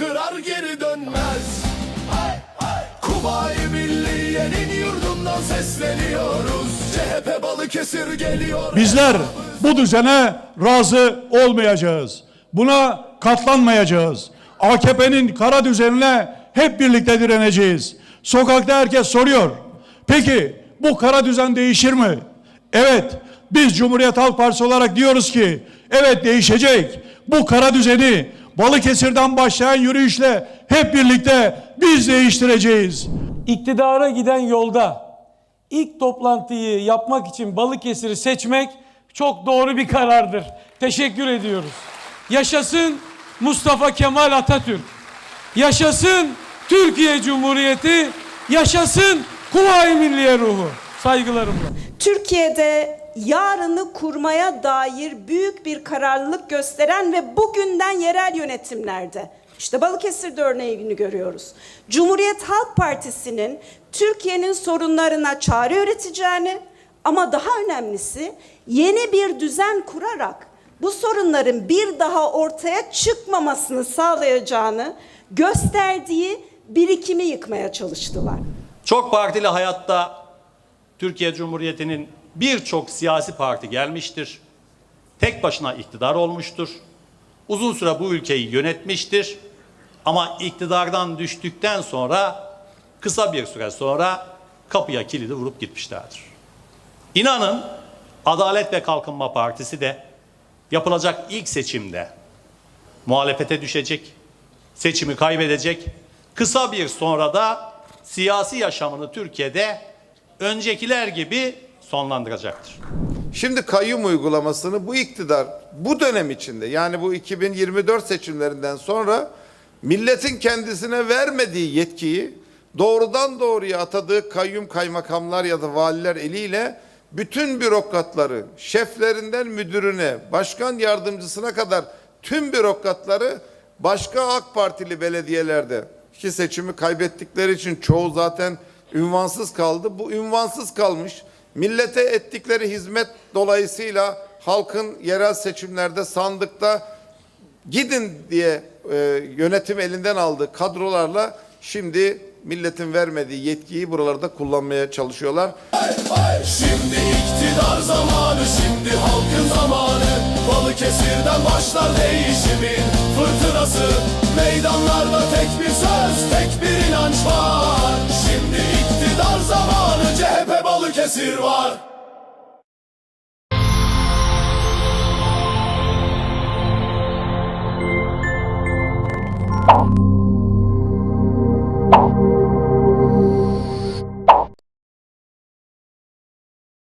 kırar geri dönmez. Kuvayi Milliye'nin yurdundan sesleniyoruz. CHP Balıkesir geliyor. Bizler bu düzene razı olmayacağız. Buna katlanmayacağız. AKP'nin kara düzenine hep birlikte direneceğiz. Sokakta herkes soruyor Peki bu kara düzen değişir mi? Evet biz Cumhuriyet Halk Partisi olarak diyoruz ki evet değişecek. Bu kara düzeni Balıkesir'den başlayan yürüyüşle hep birlikte biz değiştireceğiz. İktidara giden yolda ilk toplantıyı yapmak için Balıkesir'i seçmek çok doğru bir karardır. Teşekkür ediyoruz. Yaşasın Mustafa Kemal Atatürk. Yaşasın Türkiye Cumhuriyeti. Yaşasın Kuvayi Milliye ruhu. Saygılarımla. Türkiye'de yarını kurmaya dair büyük bir kararlılık gösteren ve bugünden yerel yönetimlerde işte Balıkesir'de örneğini görüyoruz. Cumhuriyet Halk Partisi'nin Türkiye'nin sorunlarına çare üreteceğini ama daha önemlisi yeni bir düzen kurarak bu sorunların bir daha ortaya çıkmamasını sağlayacağını gösterdiği birikimi yıkmaya çalıştılar. Çok partili hayatta Türkiye Cumhuriyeti'nin birçok siyasi parti gelmiştir. Tek başına iktidar olmuştur. Uzun süre bu ülkeyi yönetmiştir. Ama iktidardan düştükten sonra kısa bir süre sonra kapıya kilidi vurup gitmişlerdir. İnanın Adalet ve Kalkınma Partisi de yapılacak ilk seçimde muhalefete düşecek, seçimi kaybedecek. Kısa bir sonra da siyasi yaşamını Türkiye'de öncekiler gibi sonlandıracaktır. Şimdi kayyum uygulamasını bu iktidar bu dönem içinde yani bu 2024 seçimlerinden sonra milletin kendisine vermediği yetkiyi doğrudan doğruya atadığı kayyum kaymakamlar ya da valiler eliyle bütün bürokratları, şeflerinden müdürüne, başkan yardımcısına kadar tüm bürokratları başka AK Partili belediyelerde ki seçimi kaybettikleri için çoğu zaten ünvansız kaldı. Bu ünvansız kalmış millete ettikleri hizmet dolayısıyla halkın yerel seçimlerde sandıkta gidin diye e, yönetim elinden aldığı kadrolarla şimdi milletin vermediği yetkiyi buralarda kullanmaya çalışıyorlar. Şimdi iktidar zamanı şimdi halkın zamanı. Balıkesir'den başlar değişimin fırtınası. Meydanlarda tek bir söz tek bir inanç var Balıkesir var